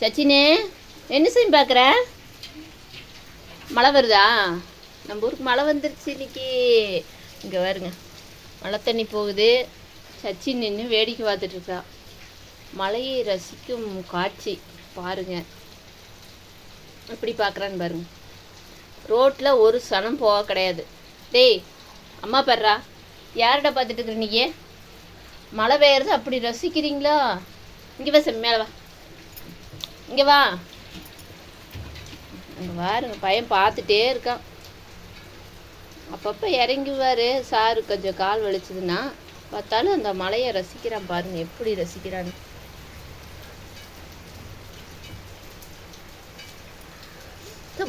சச்சினே என்ன செய்யும் பார்க்குற? மழை வருதா? நம்ம ஊருக்கு மழை வந்துருச்சு இன்னைக்கு. இங்கே வருங்க மழை தண்ணி போகுது. சச்சின் நின்று வேடிக்கை பார்த்துட்ருக்கா மழையை ரசிக்கும் காட்சி பாருங்க. எப்படி பார்க்குறான்னு பாருங்க. ரோட்டில் ஒரு சனம் போக கிடையாது. டேய் அம்மா பர்றா யார்கிட்ட பார்த்துட்டு இருக்கிற நீங்கள் மழை பெய்யறது அப்படி ரசிக்கிறீங்களா? இங்கே வா சாமி வா. இங்கே வா. அங்கே பாருங்க பையன் பார்த்துட்டே இருக்கான். அப்பப்போ இறங்குவார். சாரு கொஞ்சம் கால் வலிச்சதுன்னா பார்த்தாலும் அந்த மலையை ரசிக்கிறான் பாருங்க எப்படி ரசிக்கிறான்னு.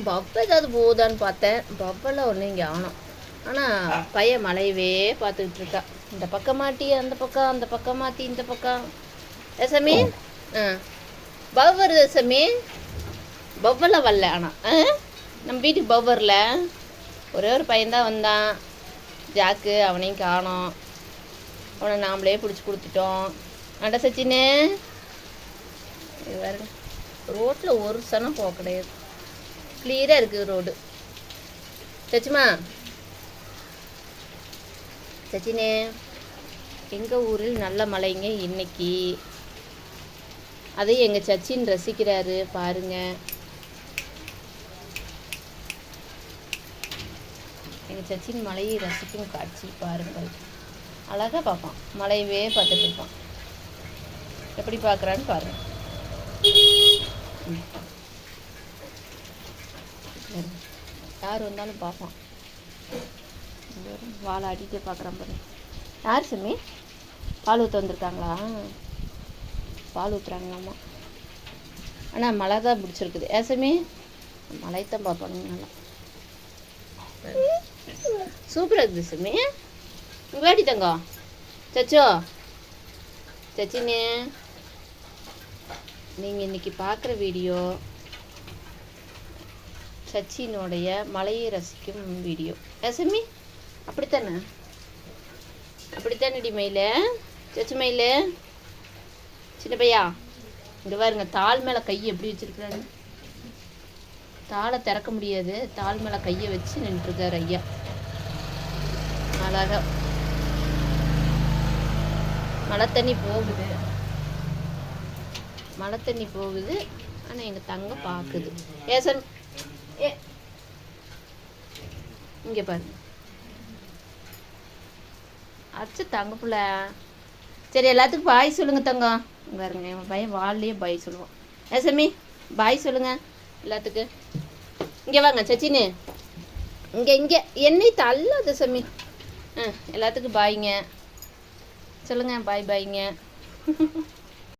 பப்ப ஏதாவது போகுதான்னு பார்த்தேன். பப்பெல்லாம் ஒன்றும் இங்கே ஆனோம். ஆனால் பையன் மலையவே பார்த்துக்கிட்டு இருக்கா இந்த பக்கம் மாட்டி அந்த பக்கம் அந்த பக்கம் மாற்றி இந்த பக்கம். ஏ ஆ. பவ் வருது சமி பவ்வெல்லாம் வரல ஆனால் ஆ? நம்ம வீட்டுக்கு பவ் வரல ஒரே ஒரு பையன்தான் வந்தான். ஜாக்கு அவனையும் காணோம். அவனை நாமளே பிடிச்சி கொடுத்துட்டோம். அட சச்சினே. இது ரோட்டில் ஒரு சனம் போக கிடையாது. கிளியராக இருக்குது ரோடு. சச்சிமா. சச்சினே எங்கள் ஊரில் நல்ல மழைங்க இன்னைக்கு? அதை எங்கள் சச்சின் ரசிக்கிறாரு பாருங்க. எங்கள் சச்சின் மலையை ரசிக்கும் காட்சி பாருங்கள். அழகாக பார்ப்பான். மலையவே பார்த்துட்டு இருப்பான். எப்படி பார்க்குறான்னு பாருங்க. யார் வந்தாலும் பார்ப்பான். வாழை அடிக்க பார்க்குறான் பாரு யார் சாமி? பால் ஊற்ற வந்திருக்காங்களா? பால் ஊற்றுறாங்களாமா ஆனால் மழை தான் பிடிச்சிருக்குது. ஏன் சாமி? மழை தான் பார்ப்பானுங்க நல்லா. சூப்பராக இருக்குது சாமி. வேடி தங்கம் சச்சோ. சச்சினே. நீங்கள் இன்றைக்கி பார்க்குற வீடியோ சச்சினுடைய மலையை ரசிக்கும் வீடியோ. எசமி அப்படித்தானே? அப்படித்தானடி மயில? சச்சி மயில? சின்ன பையா பாருங்க தாள் மேலே கை எப்படி வச்சுருக்குறாரு? தாளை திறக்க முடியாது. தாள் மேலே கையை வச்சு நின்றுருக்கார் ஐயா. அழகாக மழை தண்ணி போகுது. மழை தண்ணி போகுது. ஆனால் எங்கள் தங்க பார்க்குது ஏசன் ஏ. இங்கே பாருங்க அச்சு தங்க பிள்ள. சரி எல்லாத்துக்கும் பாய் சொல்லுங்க தங்கம். பாருங்க என் பையன் வாள்லேயே பாய் சொல்லுவான். ஏசமி பாய் சொல்லுங்க எல்லாத்துக்கு. இங்கே வாங்க சச்சினு. இங்கே இங்கே. என்னை தள்ளாத சமி ஆ எல்லாத்துக்கும் பாய்ங்க. சொல்லுங்க பாய் பாய்ங்க.